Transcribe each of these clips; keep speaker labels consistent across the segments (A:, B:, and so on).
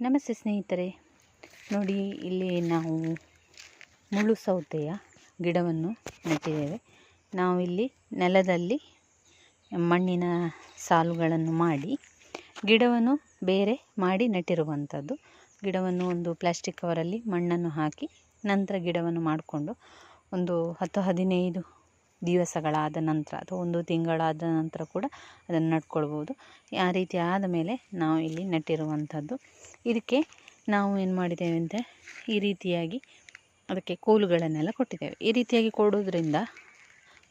A: ನಮಸ್ತೆ ಸ್ನೇಹಿತರೆ. ನೋಡಿ, ಇಲ್ಲಿ ನಾವು ಮುಳ್ಳು ಸೌತೆಯ ಗಿಡವನ್ನು ನೆಟ್ಟಿದ್ದೇವೆ. ನಾವು ಇಲ್ಲಿ ನೆಲದಲ್ಲಿ ಮಣ್ಣಿನ ಸಾಲುಗಳನ್ನು ಮಾಡಿ, ಗಿಡವನ್ನು ಬೇರೆ ಮಾಡಿ ನೆಟ್ಟಿರುವಂಥದ್ದು. ಗಿಡವನ್ನು ಒಂದು ಪ್ಲಾಸ್ಟಿಕ್ ಕವರಲ್ಲಿ ಮಣ್ಣನ್ನು ಹಾಕಿ, ನಂತರ ಗಿಡವನ್ನು ಮಾಡಿಕೊಂಡು ಒಂದು ಹತ್ತು ಹದಿನೈದು ದಿವಸಗಳಾದ ನಂತರ ಅಥವಾ ಒಂದು ತಿಂಗಳಾದ ನಂತರ ಕೂಡ ಅದನ್ನು ನೆಟ್ಕೊಳ್ಬೋದು ಆ ರೀತಿ ಆದ ಮೇಲೆ ನಾವು ಇಲ್ಲಿ ನೆಟ್ಟಿರುವಂಥದ್ದು. ಇದಕ್ಕೆ ನಾವು ಏನು ಮಾಡಿದ್ದೇವೆ ಅಂದರೆ ಈ ರೀತಿಯಾಗಿ ಅದಕ್ಕೆ ಕೋಲುಗಳನ್ನೆಲ್ಲ ಕೊಟ್ಟಿದ್ದೇವೆ. ಈ ರೀತಿಯಾಗಿ ಕೊಡೋದ್ರಿಂದ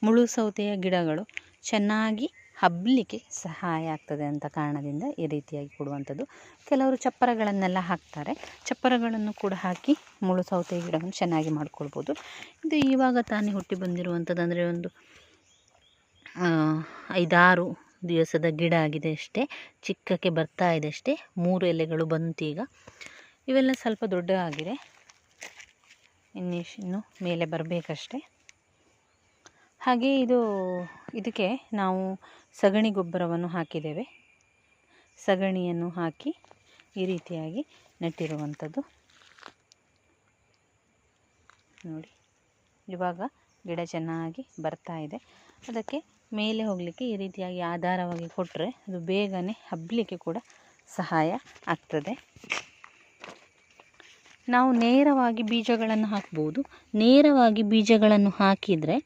A: ಮುಳ್ಳು ಸೌತೆಯ ಗಿಡಗಳು ಚೆನ್ನಾಗಿ ಹಬ್ಬಲಿಕ್ಕೆ ಸಹಾಯ ಆಗ್ತದೆ ಅಂತ ಕಾರಣದಿಂದ ಈ ರೀತಿಯಾಗಿ ಕೊಡುವಂಥದ್ದು. ಕೆಲವರು ಚಪ್ಪರಗಳನ್ನೆಲ್ಲ ಹಾಕ್ತಾರೆ. ಚಪ್ಪರಗಳನ್ನು ಕೂಡ ಹಾಕಿ ಮುಳು ಸೌತೆ ಗಿಡವನ್ನು ಚೆನ್ನಾಗಿ ಮಾಡ್ಕೊಳ್ಬೋದು. ಇದು ಇವಾಗ ತಾನೇ ಹುಟ್ಟಿ ಬಂದಿರುವಂಥದ್ದು ಅಂದರೆ ಒಂದು ಐದಾರು ದಿವಸದ ಗಿಡ ಆಗಿದೆ ಅಷ್ಟೇ. ಚಿಕ್ಕಕ್ಕೆ ಬರ್ತಾ ಇದೆ ಅಷ್ಟೇ. ಮೂರು ಎಲೆಗಳು ಬಂತು ಈಗ. ಇವೆಲ್ಲ ಸ್ವಲ್ಪ ದೊಡ್ಡ ಆಗಿದೆ ಇನ್ನಿನ್ನು ಮೇಲೆ ಬರಬೇಕಷ್ಟೆ. ಹಾಗೆ ಇದು, ಇದಕ್ಕೆ ನಾವು ಸಗಣಿ ಗೊಬ್ಬರವನ್ನು ಹಾಕಿದ್ದೇವೆ. ಸಗಣಿಯನ್ನು ಹಾಕಿ ಈ ರೀತಿಯಾಗಿ ನೆಟ್ಟಿರುವಂಥದ್ದು. ನೋಡಿ, ಇವಾಗ ಗಿಡ ಚೆನ್ನಾಗಿ ಬರ್ತಾ ಇದೆ. ಅದಕ್ಕೆ ಮೇಲೆ ಹೋಗಲಿಕ್ಕೆ ಈ ರೀತಿಯಾಗಿ ಆಧಾರವಾಗಿ ಕೊಟ್ಟರೆ ಅದು ಬೇಗನೆ ಹಬ್ಬಲಿಕ್ಕೆ ಕೂಡ ಸಹಾಯ ಆಗ್ತದೆ. ನಾವು ನೇರವಾಗಿ ಬೀಜಗಳನ್ನು ಹಾಕ್ಬೋದು. ನೇರವಾಗಿ ಬೀಜಗಳನ್ನು ಹಾಕಿದರೆ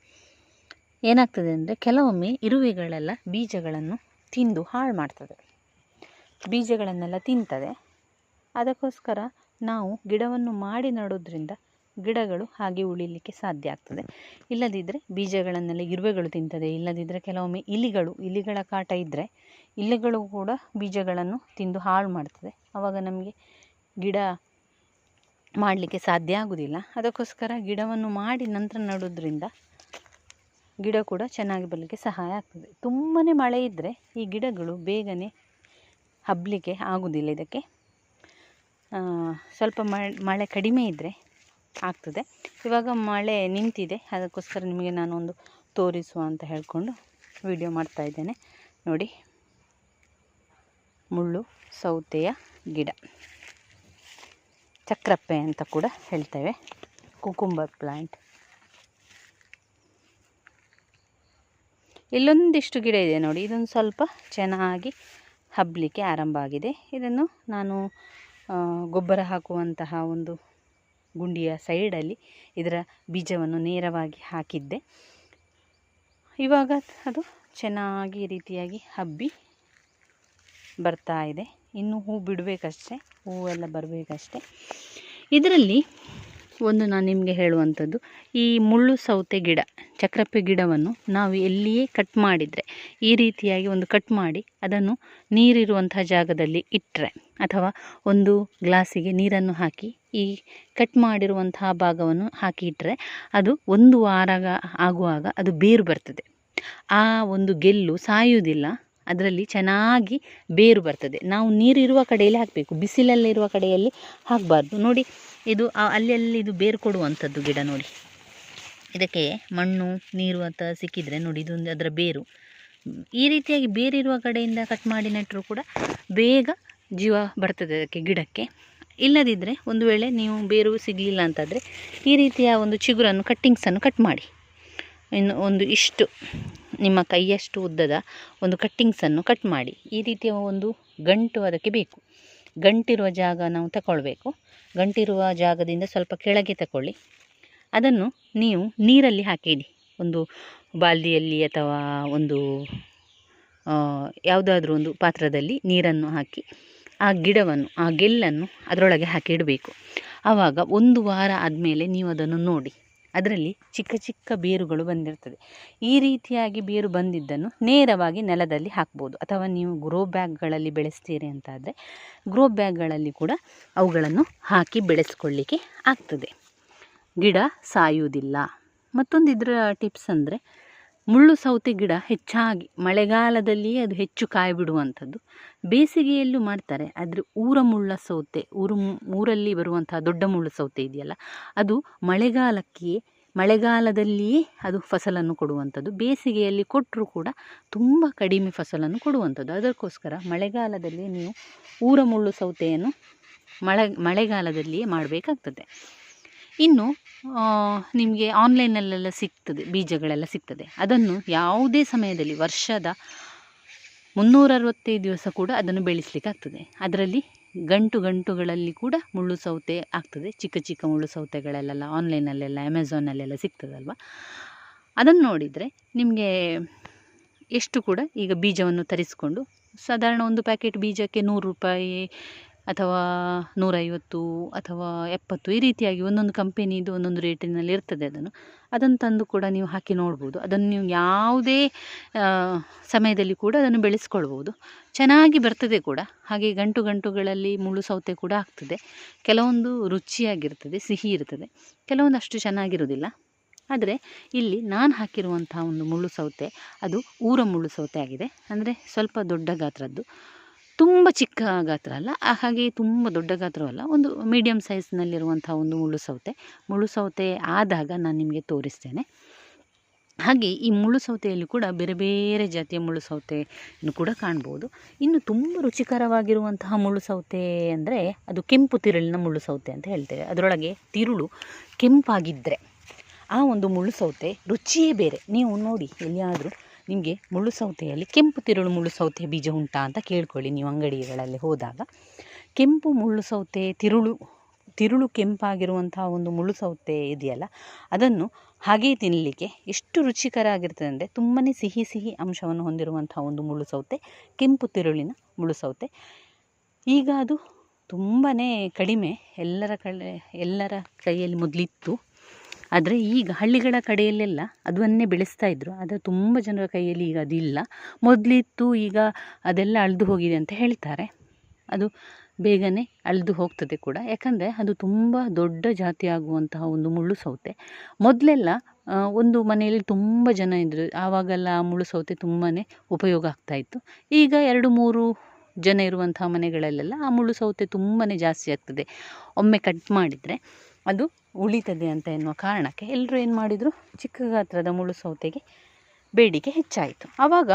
A: ಏನಾಗ್ತದೆ ಅಂದರೆ ಕೆಲವೊಮ್ಮೆ ಇರುವೆಗಳೆಲ್ಲ ಬೀಜಗಳನ್ನು ತಿಂದು ಹಾಳು ಮಾಡ್ತದೆ. ಬೀಜಗಳನ್ನೆಲ್ಲ ತಿಂತದೆ. ಅದಕ್ಕೋಸ್ಕರ ನಾವು ಗಿಡವನ್ನು ಮಾಡಿ ನೆಡೋದ್ರಿಂದ ಗಿಡಗಳು ಹಾಗೆ ಉಳಿಲಿಕ್ಕೆ ಸಾಧ್ಯ ಆಗ್ತದೆ. ಇಲ್ಲದಿದ್ದರೆ ಬೀಜಗಳನ್ನೆಲ್ಲ ಇರುವೆಗಳು ತಿಂತದೆ. ಇಲ್ಲದಿದ್ದರೆ ಕೆಲವೊಮ್ಮೆ ಇಲಿಗಳು, ಇಲಿಗಳ ಕಾಟ ಇದ್ದರೆ ಇಲಿಗಳು ಕೂಡ ಬೀಜಗಳನ್ನು ತಿಂದು ಹಾಳು ಮಾಡ್ತದೆ. ಆವಾಗ ನಮಗೆ ಗಿಡ ಮಾಡಲಿಕ್ಕೆ ಸಾಧ್ಯ ಆಗೋದಿಲ್ಲ. ಅದಕ್ಕೋಸ್ಕರ ಗಿಡವನ್ನು ಮಾಡಿ ನಂತರ ನೆಡೋದ್ರಿಂದ ಗಿಡ ಕೂಡ ಚೆನ್ನಾಗಿ ಬರಲಿಕ್ಕೆ ಸಹಾಯ ಆಗ್ತದೆ. ತುಂಬಾ ಮಳೆ ಇದ್ದರೆ ಈ ಗಿಡಗಳು ಬೇಗನೆ ಹಬ್ಬಲಿಕ್ಕೆ ಆಗೋದಿಲ್ಲ ಇದಕ್ಕೆ. ಸ್ವಲ್ಪ ಮಳೆ ಕಡಿಮೆ ಇದ್ದರೆ ಆಗ್ತದೆ. ಇವಾಗ ಮಳೆ ನಿಂತಿದೆ, ಅದಕ್ಕೋಸ್ಕರ ನಿಮಗೆ ನಾನು ಒಂದು ತೋರಿಸುವ ಅಂತ ಹೇಳಿಕೊಂಡು ವಿಡಿಯೋ ಮಾಡ್ತಾ ಇದ್ದೇನೆ. ನೋಡಿ, ಮುಳ್ಳು ಸೌತೆಯ ಗಿಡ. ಚಕ್ರಪ್ಪೆ ಅಂತ ಕೂಡ ಹೇಳ್ತೇವೆ. Cucumber plant. ಇಲ್ಲೊಂದಿಷ್ಟು ಗಿಡ ಇದೆ ನೋಡಿ. ಇದೊಂದು ಸ್ವಲ್ಪ ಚೆನ್ನಾಗಿ ಹಬ್ಬಲಿಕ್ಕೆ ಆರಂಭ ಆಗಿದೆ. ಇದನ್ನು ನಾನು ಗೊಬ್ಬರ ಹಾಕುವಂತಹ ಒಂದು ಗುಂಡಿಯ ಸೈಡಲ್ಲಿ ಇದರ ಬೀಜವನ್ನು ನೇರವಾಗಿ ಹಾಕಿದ್ದೆ. ಇವಾಗ ಅದು ಚೆನ್ನಾಗಿ ರೀತಿಯಾಗಿ ಹಬ್ಬಿ ಬರ್ತಾ ಇದೆ. ಇನ್ನು ಹೂ ಬಿಡಬೇಕಷ್ಟೆ. ಹೂವೆಲ್ಲ ಬರಬೇಕಷ್ಟೆ. ಇದರಲ್ಲಿ ಒಂದು ನಾನು ನಿಮಗೆ ಹೇಳುವಂಥದ್ದು. ಈ ಮುಳ್ಳು ಸೌತೆ ಗಿಡ, ಚಕ್ರಪ್ಪೆ ಗಿಡವನ್ನು ನಾವು ಎಲ್ಲಿಯೇ ಕಟ್ ಮಾಡಿದರೆ, ಈ ರೀತಿಯಾಗಿ ಒಂದು ಕಟ್ ಮಾಡಿ ಅದನ್ನು ನೀರಿರುವಂಥ ಜಾಗದಲ್ಲಿ ಇಟ್ಟರೆ ಅಥವಾ ಒಂದು ಗ್ಲಾಸಿಗೆ ನೀರನ್ನು ಹಾಕಿ ಈ ಕಟ್ ಮಾಡಿರುವಂತಹ ಭಾಗವನ್ನು ಹಾಕಿ ಇಟ್ಟರೆ ಅದು ಒಂದು ವಾರ ಆಗುವಾಗ ಅದು ಬೇರು ಬರ್ತದೆ. ಆ ಒಂದು ಗೆಲ್ಲು ಸಾಯುವುದಿಲ್ಲ. ಅದರಲ್ಲಿ ಚೆನ್ನಾಗಿ ಬೇರು ಬರ್ತದೆ. ನಾವು ನೀರಿರುವ ಕಡೆಯಲ್ಲಿ ಹಾಕಬೇಕು. ಬಿಸಿಲಲ್ಲಿರುವ ಕಡೆಯಲ್ಲಿ ಹಾಕಬಾರ್ದು. ನೋಡಿ, ಇದು ಅಲ್ಲಿ ಇದು ಬೇರು ಕೊಡುವಂಥದ್ದು ಗಿಡ ನೋಡಿ. ಇದಕ್ಕೆ ಮಣ್ಣು, ನೀರು ಅಂತ ಸಿಕ್ಕಿದರೆ ನೋಡಿ, ಇದೊಂದು ಅದರ ಬೇರು. ಈ ರೀತಿಯಾಗಿ ಬೇರಿರುವ ಕಡೆಯಿಂದ ಕಟ್ ಮಾಡಿ ನೆಟ್ಟರೂ ಕೂಡ ಬೇಗ ಜೀವ ಬರ್ತದೆ ಅದಕ್ಕೆ ಗಿಡಕ್ಕೆ. ಇಲ್ಲದಿದ್ದರೆ ಒಂದು ವೇಳೆ ನೀವು ಬೇರು ಸಿಗಲಿಲ್ಲ ಅಂತಂದರೆ ಈ ರೀತಿಯ ಒಂದು ಚಿಗುರನ್ನು ಕಟ್ಟಿಂಗ್ಸನ್ನು ಕಟ್ ಮಾಡಿ. ಇನ್ನು ಒಂದು ಇಷ್ಟು. ನಿಮ್ಮ ಕೈಯಷ್ಟು ಉದ್ದದ ಒಂದು ಕಟ್ಟಿಂಗ್ಸನ್ನು ಕಟ್ ಮಾಡಿ. ಈ ರೀತಿಯ ಒಂದು ಗಂಟು ಅದಕ್ಕೆ ಬೇಕು. ಗಂಟಿರುವ ಜಾಗ ನಾವು ತಗೊಳ್ಬೇಕು. ಗಂಟಿರುವ ಜಾಗದಿಂದ ಸ್ವಲ್ಪ ಕೆಳಗೆ ತಗೊಳ್ಳಿ. ಅದನ್ನು ನೀವು ನೀರಲ್ಲಿ ಹಾಕಿಡಿ. ಒಂದು ಬಾಲ್ದಿಯಲ್ಲಿ ಅಥವಾ ಒಂದು ಯಾವುದಾದ್ರೂ ಒಂದು ಪಾತ್ರದಲ್ಲಿ ನೀರನ್ನು ಹಾಕಿ, ಆ ಗಿಡವನ್ನು, ಆ ಗೆಲ್ಲನ್ನು ಅದರೊಳಗೆ ಹಾಕಿ ಇಡಬೇಕು. ಆವಾಗ ಒಂದು ವಾರ ಆದಮೇಲೆ ನೀವು ಅದನ್ನು ನೋಡಿ. ಅದರಲ್ಲಿ ಚಿಕ್ಕ ಚಿಕ್ಕ ಬೇರುಗಳು ಬಂದಿರ್ತದೆ. ಈ ರೀತಿಯಾಗಿ ಬೇರು ಬಂದಿದ್ದನ್ನು ನೇರವಾಗಿ ನೆಲದಲ್ಲಿ ಹಾಕ್ಬೋದು. ಅಥವಾ ನೀವು ಗ್ರೋ ಬ್ಯಾಗ್ಗಳಲ್ಲಿ ಬೆಳೆಸ್ತೀರಿ ಅಂತಾದರೆ ಗ್ರೋ ಬ್ಯಾಗ್ಗಳಲ್ಲಿ ಕೂಡ ಅವುಗಳನ್ನು ಹಾಕಿ ಬೆಳೆಸ್ಕೊಳ್ಳಿಕ್ಕೆ ಆಗ್ತದೆ. ಗಿಡ ಸಾಯುವುದಿಲ್ಲ. ಮತ್ತೊಂದು ಇದರ ಟಿಪ್ಸ್ ಅಂದರೆ ಮುಳ್ಳು ಸೌತೆ ಗಿಡ ಹೆಚ್ಚಾಗಿ ಮಳೆಗಾಲದಲ್ಲಿಯೇ ಅದು ಹೆಚ್ಚು ಕಾಯಿ ಬಿಡುವಂಥದ್ದು ಬೇಸಿಗೆಯಲ್ಲೂ ಮಾಡ್ತಾರೆ, ಆದರೆ ಊರ ಮುಳ್ಳ ಸೌತೆ, ಊರು ಊರಲ್ಲಿ ಬರುವಂತಹ ದೊಡ್ಡ ಮುಳ್ಳು ಸೌತೆ ಇದೆಯಲ್ಲ, ಅದು ಮಳೆಗಾಲಕ್ಕೆ, ಮಳೆಗಾಲದಲ್ಲಿಯೇ ಅದು ಫಸಲನ್ನು ಕೊಡುವಂಥದ್ದು. ಬೇಸಿಗೆಯಲ್ಲಿ ಕೊಟ್ಟರೂ ಕೂಡ ತುಂಬ ಕಡಿಮೆ ಫಸಲನ್ನು ಕೊಡುವಂಥದ್ದು. ಅದಕ್ಕೋಸ್ಕರ ಮಳೆಗಾಲದಲ್ಲಿ ನೀವು ಊರ ಮುಳ್ಳು ಸೌತೆಯನ್ನು ಮಳೆ, ಮಳೆಗಾಲದಲ್ಲಿಯೇ ಮಾಡಬೇಕಾಗ್ತದೆ. ಇನ್ನು ನಿಮಗೆ ಆನ್ಲೈನಲ್ಲೆಲ್ಲ ಸಿಗ್ತದೆ, ಬೀಜಗಳೆಲ್ಲ ಸಿಗ್ತದೆ. ಅದನ್ನು ಯಾವುದೇ ಸಮಯದಲ್ಲಿ, ವರ್ಷದ ಮುನ್ನೂರ ಅರವತ್ತೈದು ದಿವಸ ಕೂಡ ಅದನ್ನು ಬೆಳೆಸಲಿಕ್ಕೆ ಆಗ್ತದೆ. ಅದರಲ್ಲಿ ಗಂಟು ಗಂಟುಗಳಲ್ಲಿ ಕೂಡ ಮುಳ್ಳು ಸೌತೆ ಆಗ್ತದೆ. ಚಿಕ್ಕ ಚಿಕ್ಕ ಮುಳ್ಳು ಸೌತೆಗಳಲ್ಲೆಲ್ಲ ಆನ್ಲೈನಲ್ಲೆಲ್ಲ ಅಮೆಝಾನಲ್ಲೆಲ್ಲ ಸಿಗ್ತದಲ್ವ? ಅದನ್ನು ನೋಡಿದರೆ ನಿಮಗೆ ಎಷ್ಟು ಕೂಡ ಈಗ ಬೀಜವನ್ನು ತರಿಸಿಕೊಂಡು, ಸಾಧಾರಣ ಒಂದು ಪ್ಯಾಕೆಟ್ ಬೀಜಕ್ಕೆ ನೂರು ರೂಪಾಯಿ ಅಥವಾ ನೂರೈವತ್ತು ಅಥವಾ ಎಪ್ಪತ್ತು ಈ ರೀತಿಯಾಗಿ ಒಂದೊಂದು ಕಂಪೆನಿದು ಒಂದೊಂದು ರೇಟಿನಲ್ಲಿ ಇರ್ತದೆ ಅದನ್ನು. ಅದನ್ನು ತಂದು ಕೂಡ ನೀವು ಹಾಕಿ ನೋಡ್ಬೋದು. ಅದನ್ನು ನೀವು ಯಾವುದೇ ಸಮಯದಲ್ಲಿ ಕೂಡ ಅದನ್ನು ಬೆಳೆಸ್ಕೊಳ್ಬೋದು. ಚೆನ್ನಾಗಿ ಬರ್ತದೆ ಕೂಡ. ಹಾಗೆ ಗಂಟು ಗಂಟುಗಳಲ್ಲಿ ಮುಳ್ಳು ಸೌತೆ ಕೂಡ ಆಗ್ತದೆ. ಕೆಲವೊಂದು ರುಚಿಯಾಗಿರ್ತದೆ, ಸಿಹಿ ಇರ್ತದೆ. ಕೆಲವೊಂದು ಅಷ್ಟು ಚೆನ್ನಾಗಿರೋದಿಲ್ಲ ಆದರೆ ಇಲ್ಲಿ ನಾನು ಹಾಕಿರುವಂಥ ಒಂದು ಮುಳ್ಳು ಸೌತೆ, ಅದು ಊರ ಮುಳ್ಳು ಸೌತೆ ಆಗಿದೆ. ಅಂದರೆ ಸ್ವಲ್ಪ ದೊಡ್ಡ ಗಾತ್ರದ್ದು. ತುಂಬ ಚಿಕ್ಕ ಗಾತ್ರ ಅಲ್ಲ ಹಾಗೆ ತುಂಬ ದೊಡ್ಡ ಗಾತ್ರವಲ್ಲ ಒಂದು ಮೀಡಿಯಮ್ ಸೈಜ್ನಲ್ಲಿರುವಂಥ ಒಂದು ಮುಳ್ಳು ಸೌತೆ ಮುಳ್ಳು ಸೌತೆ ಆದಾಗ ನಾನು ನಿಮಗೆ ತೋರಿಸ್ತೇನೆ. ಹಾಗೆ ಈ ಮುಳ್ಳು ಸೌತೆಯಲ್ಲಿ ಕೂಡ ಬೇರೆ ಬೇರೆ ಜಾತಿಯ ಮುಳ್ಳು ಸೌತೆಯನ್ನು ಕೂಡ ಕಾಣ್ಬೋದು. ಇನ್ನು ತುಂಬ ರುಚಿಕರವಾಗಿರುವಂತಹ ಮುಳ್ಳು ಸೌತೆ ಅಂದರೆ ಅದು ಕೆಂಪು ತಿರುಳಿನ ಮುಳ್ಳು ಸೌತೆ ಅಂತ ಹೇಳ್ತೇವೆ. ಅದರೊಳಗೆ ತಿರುಳು ಕೆಂಪಾಗಿದ್ದರೆ ಆ ಒಂದು ಮುಳ್ಳು ಸೌತೆ ರುಚಿಯೇ ಬೇರೆ. ನೀವು ನೋಡಿ, ಎಲ್ಲಿಯಾದರೂ ನಿಮಗೆ ಮುಳ್ಳು ಸೌತೆಯಲ್ಲಿ ಕೆಂಪು ತಿರುಳು ಮುಳ್ಳು ಸೌತೆ ಬೀಜ ಉಂಟಾ ಅಂತ ಕೇಳ್ಕೊಳ್ಳಿ ನೀವು ಅಂಗಡಿಗಳಲ್ಲಿ ಹೋದಾಗ. ಕೆಂಪು ಮುಳ್ಳು ಸೌತೆ ತಿರುಳು ತಿರುಳು ಕೆಂಪಾಗಿರುವಂಥ ಒಂದು ಮುಳ್ಳು ಸೌತೆ ಇದೆಯಲ್ಲ, ಅದನ್ನು ಹಾಗೇ ತಿನ್ನಲಿಕ್ಕೆ ಎಷ್ಟು ರುಚಿಕರ ಆಗಿರ್ತದೆ ಅಂದರೆ ತುಂಬಾ ಸಿಹಿ ಸಿಹಿ ಅಂಶವನ್ನು ಹೊಂದಿರುವಂಥ ಒಂದು ಮುಳ್ಳು ಸೌತೆ, ಕೆಂಪು ತಿರುಳಿನ ಮುಳ್ಳು ಸೌತೆ. ಈಗ ಅದು ತುಂಬಾ ಕಡಿಮೆ, ಎಲ್ಲರ ಕಡೆ, ಎಲ್ಲರ ಕೈಯಲ್ಲಿ ಮೊದಲಿತ್ತು. ಆದರೆ ಈಗ ಹಳ್ಳಿಗಳ ಕಡೆಯಲ್ಲೆಲ್ಲ ಅದನ್ನೇ ಬೆಳೆಸ್ತಾ ಇದ್ದರು ಆದರೆ ತುಂಬ ಜನರ ಕೈಯಲ್ಲಿ ಈಗ ಅದಿಲ್ಲ. ಮೊದಲಿತ್ತು ಈಗ ಅದೆಲ್ಲ ಅಳಿದು ಹೋಗಿದೆ ಅಂತ ಹೇಳ್ತಾರೆ. ಅದು ಬೇಗನೆ ಅಳಿದು ಹೋಗ್ತದೆ ಕೂಡ. ಯಾಕಂದರೆ ಅದು ತುಂಬ ದೊಡ್ಡ ಜಾತಿ ಆಗುವಂತಹ ಒಂದು ಮುಳ್ಳು ಸೌತೆ. ಮೊದಲೆಲ್ಲ ಒಂದು ಮನೆಯಲ್ಲಿ ತುಂಬ ಜನ ಇದ್ದರು ಆವಾಗೆಲ್ಲ ಆ ಮುಳ್ಳು ಸೌತೆ ತುಂಬಾ ಉಪಯೋಗ ಆಗ್ತಾಯಿತ್ತು ಈಗ ಎರಡು ಮೂರು ಜನ ಇರುವಂತಹ ಮನೆಗಳಲ್ಲೆಲ್ಲ ಆ ಮುಳ್ಳು ಸೌತೆ ತುಂಬಾ ಜಾಸ್ತಿ ಆಗ್ತದೆ. ಒಮ್ಮೆ ಕಟ್ ಮಾಡಿದರೆ ಅದು ಉಳಿತದೆ ಅಂತ ಎನ್ನುವ ಕಾರಣಕ್ಕೆ ಎಲ್ಲರೂ ಏನು ಮಾಡಿದರು? ಚಿಕ್ಕ ಗಾತ್ರದ ಮುಳ್ಳು ಸೌತೆಗೆ ಬೇಡಿಕೆ ಹೆಚ್ಚಾಯಿತು. ಆವಾಗ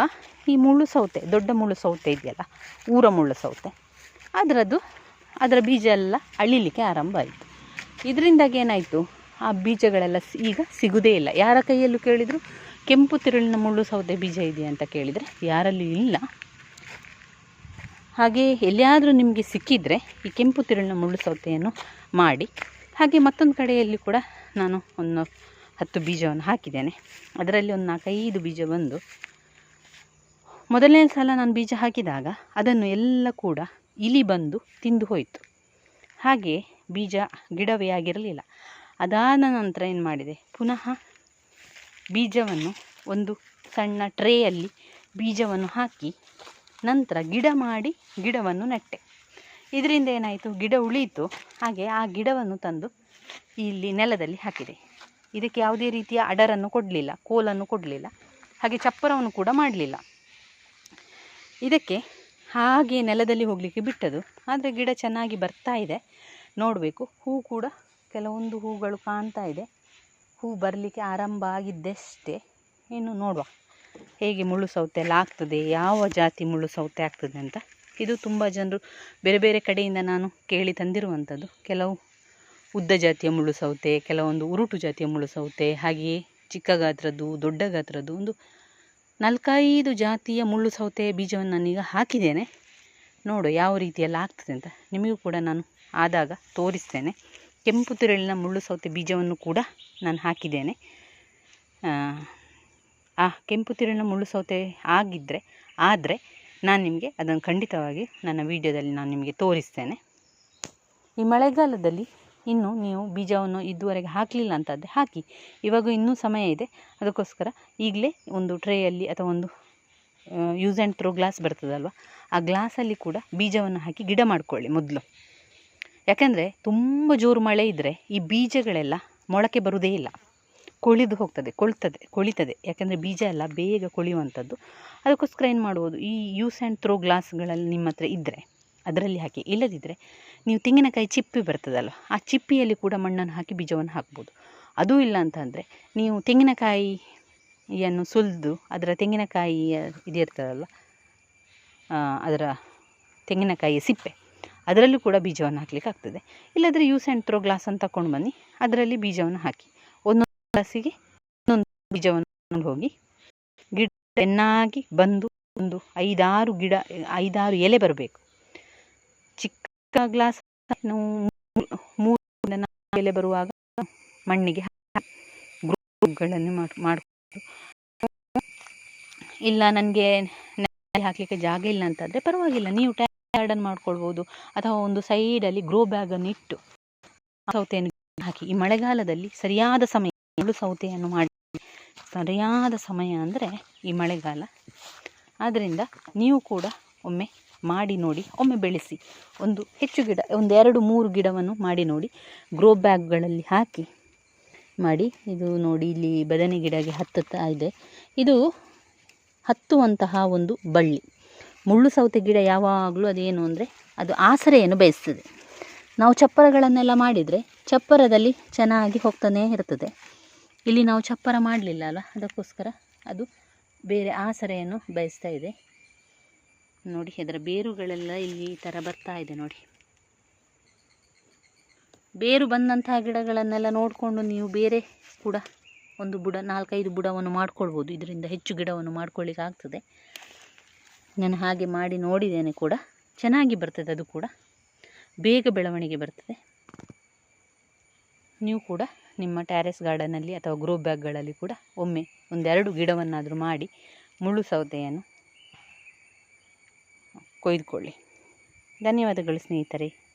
A: ಈ ಮುಳ್ಳು ಸೌತೆ, ದೊಡ್ಡ ಮುಳ್ಳು ಸೌತೆ ಇದೆಯಲ್ಲ, ಊರ ಮುಳ್ಳು ಸೌತೆ, ಅದರದ್ದು ಅದರ ಬೀಜ ಎಲ್ಲ ಅಳಿಲಿಕ್ಕೆ ಆರಂಭ ಆಯಿತು. ಇದರಿಂದಾಗಿ ಏನಾಯಿತು? ಆ ಬೀಜಗಳೆಲ್ಲ ಈಗ ಸಿಗುವುದೇ ಇಲ್ಲ. ಯಾರ ಕೈಯಲ್ಲೂ ಕೇಳಿದರು? ಕೆಂಪು ತಿರುಳಿನ ಮುಳ್ಳು ಸೌತೆ ಬೀಜ ಇದೆಯಾ ಅಂತ ಕೇಳಿದರೆ, ಯಾರಲ್ಲೂ ಇಲ್ಲ. ಹಾಗೆ ಎಲ್ಲಿಯಾದರೂ ನಿಮಗೆ ಸಿಕ್ಕಿದರೆ ಈ ಕೆಂಪು ತಿರುಳಿನ ಮುಳ್ಳು ಸೌತೆಯನ್ನು ಮಾಡಿ ಹಾಗೆ ಮತ್ತೊಂದು ಕಡೆಯಲ್ಲಿ ಕೂಡ ನಾನು ಒಂದು ಹತ್ತು ಬೀಜವನ್ನು ಹಾಕಿದ್ದೇನೆ. ಅದರಲ್ಲಿ ಒಂದು ನಾಲ್ಕೈದು ಬೀಜ ಬಂದು ಮೊದಲನೇ ಸಲ ನಾನು ಬೀಜ ಹಾಕಿದಾಗ ಅದನ್ನು ಎಲ್ಲ ಕೂಡ ಇಲಿ ಬಂದು ತಿಂದು ಹೋಯಿತು. ಹಾಗೆ ಬೀಜ ಗಿಡವೇ ಆಗಿರಲಿಲ್ಲ. ಅದಾದ ನಂತರ ಏನು ಮಾಡಿದೆ? ಪುನಃ ಬೀಜವನ್ನು ಒಂದು ಸಣ್ಣ ಟ್ರೇಯಲ್ಲಿ ಬೀಜವನ್ನು ಹಾಕಿ ನಂತರ ಗಿಡ ಮಾಡಿ ಗಿಡವನ್ನು ನೆಟ್ಟೆ. ಇದರಿಂದ ಏನಾಯಿತು? ಗಿಡ ಉಳಿಯಿತು. ಹಾಗೆ ಆ ಗಿಡವನ್ನು ತಂದು ಇಲ್ಲಿ ನೆಲದಲ್ಲಿ ಹಾಕಿದೆ. ಇದಕ್ಕೆ ಯಾವುದೇ ರೀತಿಯ ಅಡರನ್ನು ಕೊಡಲಿಲ್ಲ, ಕೋಲನ್ನು ಕೊಡಲಿಲ್ಲ, ಹಾಗೆ ಚಪ್ಪರವನ್ನು ಕೂಡ ಮಾಡಲಿಲ್ಲ. ಇದಕ್ಕೆ ಹಾಗೆ ನೆಲದಲ್ಲಿ ಹೋಗಲಿಕ್ಕೆ ಬಿಟ್ಟದು ಆದರೆ ಗಿಡ ಚೆನ್ನಾಗಿ ಬರ್ತಾ ಇದೆ. ನೋಡಬೇಕು, ಹೂ ಕೂಡ ಕೆಲವೊಂದು ಹೂಗಳು ಕಾಣ್ತಾ ಇದೆ. ಹೂ ಬರಲಿಕ್ಕೆ ಆರಂಭ ಆಗಿದ್ದಷ್ಟೇ. ಇನ್ನು ನೋಡುವ, ಹೇಗೆ ಮುಳ್ಳು ಸೌತೆ ಎಲ್ಲ ಆಗ್ತದೆ, ಯಾವ ಜಾತಿ ಮುಳ್ಳು ಸೌತೆ ಆಗ್ತದೆ ಅಂತ. ಇದು ತುಂಬ ಜನರು ಬೇರೆ ಬೇರೆ ಕಡೆಯಿಂದ ನಾನು ಕೇಳಿ ತಂದಿರುವಂಥದ್ದು ಕೆಲವು ಉದ್ದ ಜಾತಿಯ ಮುಳ್ಳು ಸೌತೆ, ಕೆಲವೊಂದು ಉರುಟು ಜಾತಿಯ ಮುಳ್ಳು ಸೌತೆ, ಹಾಗೆಯೇ ಚಿಕ್ಕ ಗಾತ್ರದ್ದು, ದೊಡ್ಡ ಗಾತ್ರದ್ದು ಒಂದು ನಾಲ್ಕೈದು ಜಾತಿಯ ಮುಳ್ಳು ಸೌತೆ ಬೀಜವನ್ನು ನಾನೀಗ ಹಾಕಿದ್ದೇನೆ. ನೋಡು ಯಾವ ರೀತಿಯಲ್ಲಿ ಆಗ್ತದೆ ಅಂತ ನಿಮಗೂ ಕೂಡ ನಾನು ಆದಾಗ ತೋರಿಸ್ತೇನೆ. ಕೆಂಪು ತಿರುಳಿನ ಮುಳ್ಳು ಸೌತೆ ಬೀಜವನ್ನು ಕೂಡ ನಾನು ಹಾಕಿದ್ದೇನೆ. ಆ ಕೆಂಪು ತಿರುಳಿನ ಮುಳ್ಳು ಸೌತೆ ಆಗಿದ್ದರೆ ಆದರೆ ನಾನು ನಿಮಗೆ ಅದನ್ನು ಖಂಡಿತವಾಗಿ ನನ್ನ ವಿಡಿಯೋದಲ್ಲಿ ನಾನು ನಿಮಗೆ ತೋರಿಸ್ತೇನೆ. ಈ ಮಳೆಗಾಲದಲ್ಲಿ ಇನ್ನು ನೀವು ಬೀಜವನ್ನು ಇದುವರೆಗೆ ಹಾಕಲಿಲ್ಲ ಅಂತಂದರೆ ಹಾಕಿ. ಇವಾಗ ಇನ್ನೂ ಸಮಯ ಇದೆ. ಅದಕ್ಕೋಸ್ಕರ ಈಗಲೇ ಒಂದು ಟ್ರೇಯಲ್ಲಿ ಅಥವಾ ಒಂದು ಯೂಸ್ ಆ್ಯಂಡ್ ಥ್ರೋ ಗ್ಲಾಸ್ ಬರ್ತದಲ್ವ? ಆ ಗ್ಲಾಸಲ್ಲಿ ಕೂಡ ಬೀಜವನ್ನು ಹಾಕಿ ಗಿಡ ಮಾಡಿಕೊಳ್ಳಿ ಮೊದಲು. ಯಾಕೆಂದರೆ ತುಂಬ ಜೋರು ಮಳೆ ಇದ್ದರೆ ಈ ಬೀಜಗಳೆಲ್ಲ ಮೊಳಕೆ ಬರುವುದೇ ಇಲ್ಲ. ಕೊಳಿದು ಹೋಗ್ತದೆ, ಕೊಳ್ತದೆ, ಕೊಳಿತದೆ. ಯಾಕೆಂದರೆ ಬೀಜ ಎಲ್ಲ ಬೇಗ ಕೊಳಿಯುವಂಥದ್ದು. ಅದಕ್ಕೋಸ್ಕರ ಏನು ಮಾಡ್ಬೋದು, ಈ ಯೂಸ್ ಆ್ಯಂಡ್ ಥ್ರೋ ಗ್ಲಾಸ್ಗಳಲ್ಲಿ ನಿಮ್ಮ ಹತ್ರ ಇದ್ದರೆ ಅದರಲ್ಲಿ ಹಾಕಿ. ಇಲ್ಲದಿದ್ದರೆ ನೀವು ತೆಂಗಿನಕಾಯಿ ಚಿಪ್ಪಿ ಬರ್ತದಲ್ಲ ಆ ಚಿಪ್ಪಿಯಲ್ಲಿ ಕೂಡ ಮಣ್ಣನ್ನು ಹಾಕಿ ಬೀಜವನ್ನು ಹಾಕ್ಬೋದು. ಅದೂ ಇಲ್ಲ ಅಂತಂದರೆ ನೀವು ತೆಂಗಿನಕಾಯಿಯನ್ನು ಸುಲಿದು, ಅದರ ತೆಂಗಿನಕಾಯಿಯ ಇದಿರ್ತದಲ್ಲ ಅದರ ತೆಂಗಿನಕಾಯಿಯ ಸಿಪ್ಪೆ, ಅದರಲ್ಲೂ ಕೂಡ ಬೀಜವನ್ನು ಹಾಕ್ಲಿಕ್ಕೆ ಆಗ್ತದೆ. ಇಲ್ಲದ್ರೆ ಯೂಸ್ ಆ್ಯಂಡ್ ಥ್ರೋ ಗ್ಲಾಸ್ ಅಂತ ತಗೊಂಡು ಬನ್ನಿ, ಅದರಲ್ಲಿ ಬೀಜವನ್ನು ಹಾಕಿ. ಗ್ಲಾಸಿಗೆ ಇನ್ನೊಂದು ಬೀಜವನ್ನು ಹೋಗಿ ಗಿಡ ಚೆನ್ನಾಗಿ ಬಂದು ಒಂದು ಐದಾರು ಗಿಡ, ಐದಾರು ಎಲೆ ಬರಬೇಕು. ಚಿಕ್ಕ ಗ್ಲಾಸ್ ಮೂರು ಎಲೆ ಬರುವಾಗ ಮಣ್ಣಿಗೆ ಗ್ರೂಪ್ಗಳನ್ನು ಮಾಡ್ಕೊಂಡು ಇಲ್ಲ ನನಗೆ ಹಾಕಲಿಕ್ಕೆ ಜಾಗ ಇಲ್ಲ ಅಂತಂದರೆ ಪರವಾಗಿಲ್ಲ, ನೀವು ಗಾರ್ಡನ್ ಮಾಡ್ಕೊಳ್ಬೋದು ಅಥವಾ ಒಂದು ಸೈಡಲ್ಲಿ ಗ್ರೋ ಬ್ಯಾಗನ್ನು ಇಟ್ಟು ಸೌತೆಯನ್ನು ಹಾಕಿ. ಈ ಮಳೆಗಾಲದಲ್ಲಿ ಸರಿಯಾದ ಸಮಯ ಮುಳ್ಳು ಸೌತೆಯನ್ನು ಮಾಡಿ ಸರಿಯಾದ ಸಮಯ ಅಂದರೆ ಈ ಮಳೆಗಾಲ. ಆದ್ದರಿಂದ ನೀವು ಕೂಡ ಒಮ್ಮೆ ಮಾಡಿ ನೋಡಿ, ಒಮ್ಮೆ ಬೆಳೆಸಿ. ಒಂದು ಹೆಚ್ಚು ಗಿಡ, ಒಂದು ಎರಡು, ಮೂರು ಗಿಡವನ್ನು ಮಾಡಿ ನೋಡಿ. ಗ್ರೋ ಬ್ಯಾಗ್ಗಳಲ್ಲಿ ಹಾಕಿ ಮಾಡಿ. ಇದು ನೋಡಿ ಇಲ್ಲಿ ಬದನೆ ಗಿಡಗೆ ಹತ್ತುತ್ತಾ ಇದೆ. ಇದು ಹತ್ತುವಂತಹ ಒಂದು ಬಳ್ಳಿ. ಮುಳ್ಳು ಸೌತೆ ಗಿಡ ಯಾವಾಗಲೂ ಅದೇನು ಅಂದರೆ ಅದು ಆಸರೆಯನ್ನು ಬಯಸ್ತದೆ. ನಾವು ಚಪ್ಪರಗಳನ್ನೆಲ್ಲ ಮಾಡಿದರೆ ಚಪ್ಪರದಲ್ಲಿ ಚೆನ್ನಾಗಿ ಹೋಗ್ತಾನೇ ಇರ್ತದೆ. ಇಲ್ಲಿ ನಾವು ಚಪ್ಪರ ಮಾಡಲಿಲ್ಲ ಅಲ್ಲ ಅದಕ್ಕೋಸ್ಕರ ಅದು ಬೇರೆ ಆಸರೆಯನ್ನು ಬಯಸ್ತಾ ಇದೆ. ನೋಡಿ ಅದರ ಬೇರುಗಳೆಲ್ಲ ಇಲ್ಲಿ ಈ ಥರ ಬರ್ತಾ ಇದೆ ನೋಡಿ. ಬೇರು ಬಂದಂತಹ ಗಿಡಗಳನ್ನೆಲ್ಲ ನೋಡಿಕೊಂಡು ನೀವು ಬೇರೆ ಕೂಡ ಒಂದು ಬುಡ, ನಾಲ್ಕೈದು ಬುಡವನ್ನು ಮಾಡ್ಕೊಳ್ಬೋದು. ಇದರಿಂದ ಹೆಚ್ಚು ಗಿಡವನ್ನು ಮಾಡ್ಕೊಳ್ಳಿಕ್ಕೆ ಆಗ್ತದೆ. ನಾನು ಹಾಗೆ ಮಾಡಿ ನೋಡಿದ್ದೇನೆ ಕೂಡ. ಚೆನ್ನಾಗಿ ಬರ್ತದೆ ಅದು ಕೂಡ. ಬೇಗ ಬೆಳವಣಿಗೆ ಬರ್ತದೆ. ನೀವು ಕೂಡ ನಿಮ್ಮ ಟ್ಯಾರೆಸ್ ಗಾರ್ಡನಲ್ಲಿ ಅಥವಾ ಗ್ರೋ ಬ್ಯಾಗ್ಗಳಲ್ಲಿ ಕೂಡ ಒಮ್ಮೆ ಒಂದೆರಡು ಗಿಡವನ್ನಾದರೂ ಮಾಡಿ ಮುಳ್ಳು ಸೌತೆಯನ್ನು ಕೊಯ್ದುಕೊಳ್ಳಿ. ಧನ್ಯವಾದಗಳು ಸ್ನೇಹಿತರೆ.